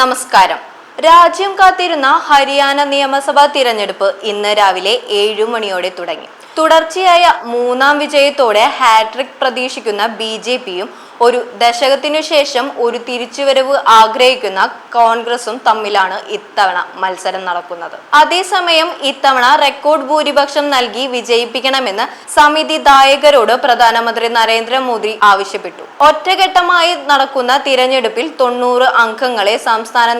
നമസ്കാരം. രാജ്യം കാത്തിരുന്ന ഹരിയാന നിയമസഭാ തിരഞ്ഞെടുപ്പ് ഇന്ന് രാവിലെ ഏഴു മണിയോടെ തുടങ്ങി. തുടർച്ചയായ മൂന്നാം വിജയത്തോടെ ഹാട്രിക് പ്രതീക്ഷിക്കുന്ന ബി ജെ പിയും ഒരു ദശകത്തിനു ശേഷം ഒരു തിരിച്ചുവരവ് ആഗ്രഹിക്കുന്ന കോൺഗ്രസും തമ്മിലാണ് ഇത്തവണ മത്സരം നടക്കുന്നത്. അതേസമയം ഇത്തവണ റെക്കോർഡ് ഭൂരിപക്ഷം നൽകി വിജയിപ്പിക്കണമെന്ന് സമിതി ദായകരോട് പ്രധാനമന്ത്രി നരേന്ദ്രമോദി ആവശ്യപ്പെട്ടു. ഒറ്റഘട്ടമായി നടക്കുന്ന തിരഞ്ഞെടുപ്പിൽ തൊണ്ണൂറ് അംഗങ്ങളെ സംസ്ഥാന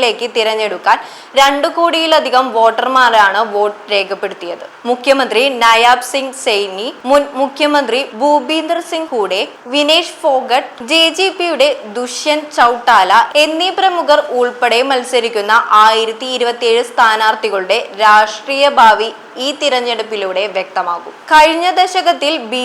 നിയമസഭയിലേക്ക് തിരഞ്ഞെടുക്കാൻ രണ്ടു കോടിയിലധികം വോട്ടർമാരാണ് വോട്ട് രേഖപ്പെടുത്തിയത്. മുഖ്യമന്ത്രി നയാബ് സിംഗ് സൈനി മുൻ മുഖ്യമന്ത്രി ഭൂപീന്ദർ സിംഗ് ഹൂഡെ വിനേഷ് ഫോഗട്ട് ജെ ജെ പിയുടെ ദുഷ്യന്ത് ചൌട്ടാല എന്നീ പ്രമുഖർ ഉൾപ്പെടെ മത്സരിക്കുന്ന ആയിരത്തി ഇരുപത്തിയേഴ് സ്ഥാനാർത്ഥികളുടെ രാഷ്ട്രീയ ഭാവി ഈ തിരഞ്ഞെടുപ്പിലൂടെ വ്യക്തമാകും. കഴിഞ്ഞ ദശകത്തിൽ ബി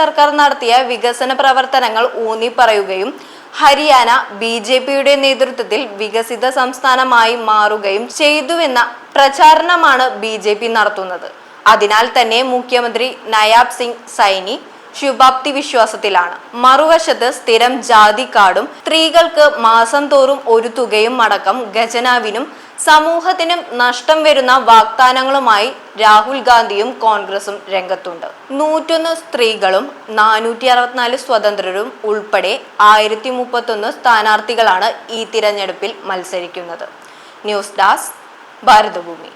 സർക്കാർ നടത്തിയ വികസന പ്രവർത്തനങ്ങൾ ഊന്നി പറയുകയും ഹരിയാന ബി ജെ പിയുടെ നേതൃത്വത്തിൽ വികസിത സംസ്ഥാനമായി മാറുകയും ചെയ്തുവെന്ന പ്രചാരണമാണ് ബി ജെ പി നടത്തുന്നത്. അതിനാൽ തന്നെ മുഖ്യമന്ത്രി നയാബ് സിംഗ് സൈനി ശുഭാപ്തി വിശ്വാസത്തിലാണ്. മറുവശത്ത് സ്ഥിരം ജാതി കാർഡും സ്ത്രീകൾക്ക് മാസം തോറും ഒരു തുകയും അടക്കം ഖജനാവിനും സമൂഹത്തിനും നഷ്ടം വരുന്ന വാഗ്ദാനങ്ങളുമായി രാഹുൽ ഗാന്ധിയും കോൺഗ്രസും രംഗത്തുണ്ട്. നൂറ്റൊന്ന് സ്ത്രീകളും നാനൂറ്റി അറുപത്തിനാല് സ്വതന്ത്രരും ഉൾപ്പെടെ ആയിരത്തി മുപ്പത്തൊന്ന് സ്ഥാനാർത്ഥികളാണ് ഈ തിരഞ്ഞെടുപ്പിൽ മത്സരിക്കുന്നത്. News desk Bharathbhumi.